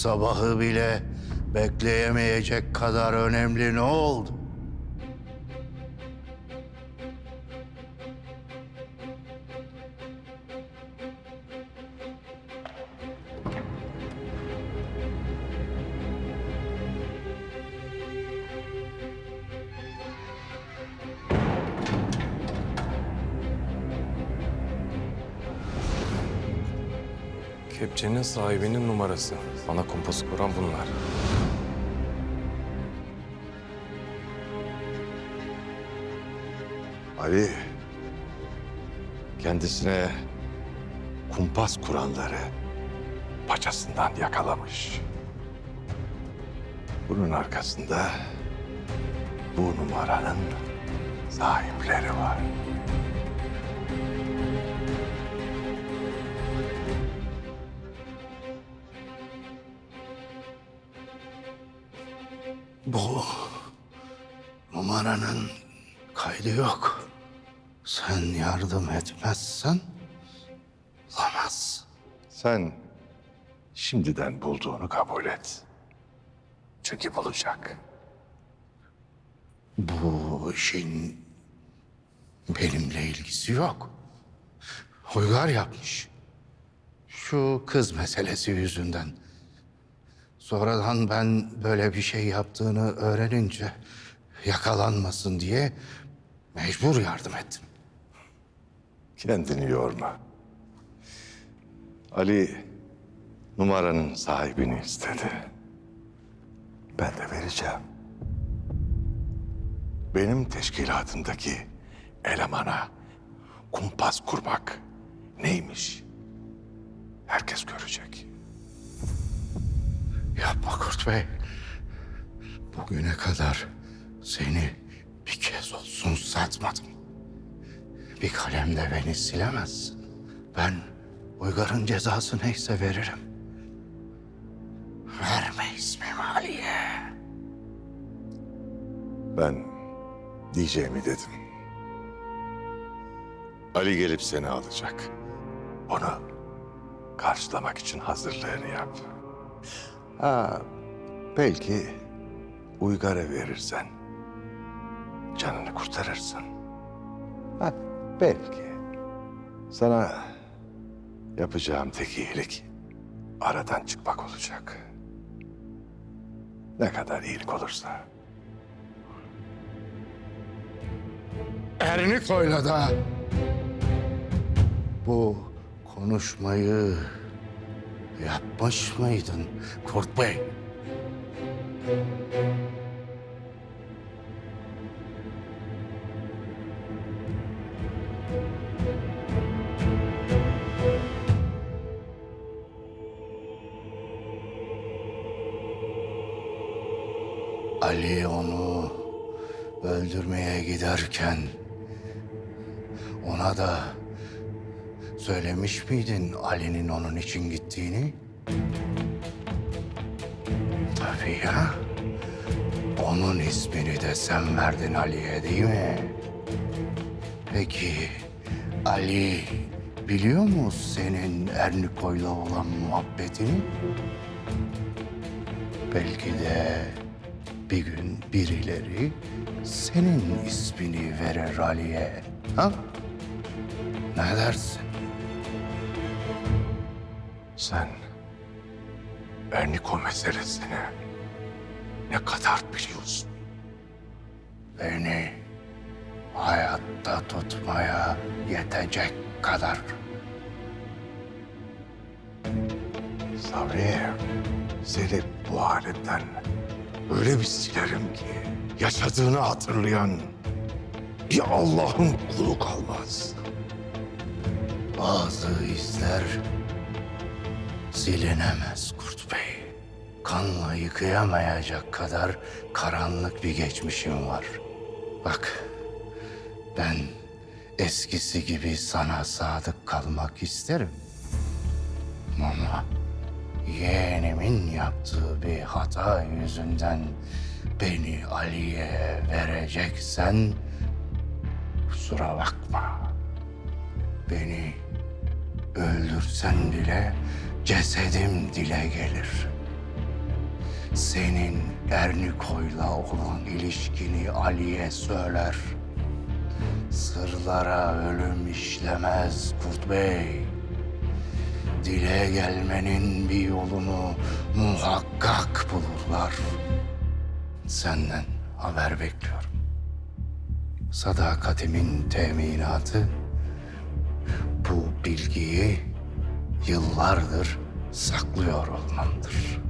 sabahı bile bekleyemeyecek kadar önemli ne oldu? Kepçenin sahibinin numarası. Bana kompası kuran bunlar. Ali kendisine kumpas kuranları paçasından yakalamış. Bunun arkasında bu numaranın sahipleri var. Bu numaranın kaydı yok. Sen yardım etmezsen olamaz. Sen şimdiden bulduğunu kabul et. Çünkü bulacak. Bu işin benimle ilgisi yok. Uygar yapmış. Şu kız meselesi yüzünden. Sonradan ben böyle bir şey yaptığını öğrenince yakalanmasın diye mecbur yardım ettim. Kendini yorma. Ali numaranın sahibini istedi. Ben de vereceğim. Benim teşkilatımdaki elemana kumpas kurmak neymiş? Herkes görecek. Yapma Kurt Bey. Bugüne kadar seni bir kez olsun satmadım. Bir kalemle beni silemezsin. Ben Uygar'ın cezası neyse veririm. Verme ismimi Ali'ye. Ben diyeceğimi dedim. Ali gelip seni alacak. Onu karşılamak için hazırlığını yap. Ha, belki Uygar'a verirsen canını kurtarırsın. Ha, belki. Sana yapacağım tek iyilik aradan çıkmak olacak. Ne kadar iyilik olursa. Erniko'yla da bu konuşmayı yapmış mıydın Kurt Bey? Ali onu öldürmeye giderken ona da söylemiş miydin Ali'nin onun için gittiğini? Tabii ya. Onun ismini de sen verdin Ali'ye değil mi? Peki Ali biliyor mu senin Erniko'yla olan muhabbetini? Belki de bir gün birileri senin ismini verir Ali'ye. Ha? Ne dersin? Sen Erniko meselesini ne kadar biliyorsun? Beni hayatta tutmaya yetecek kadar. Sabri, seni bu halinden öyle bir silerim ki yaşadığını hatırlayan bir Allah'ın kulu kalmaz. Bazı izler silinemez Kurt Bey. Kanla yıkayamayacak kadar karanlık bir geçmişim var. Bak, ben eskisi gibi sana sadık kalmak isterim. Ama yeğenimin yaptığı bir hata yüzünden beni Ali'ye vereceksen kusura bakma. Beni öldürsen bile cesedim dile gelir. senin Erniko'yla olan ilişkini Ali'ye söyler. Sırlara ölüm işlemez Kurt Bey. Dile gelmenin bir yolunu muhakkak bulurlar. Senden haber bekliyorum. Sadakatimin teminatı bu bilgiyi yıllardır saklıyor olmamdır.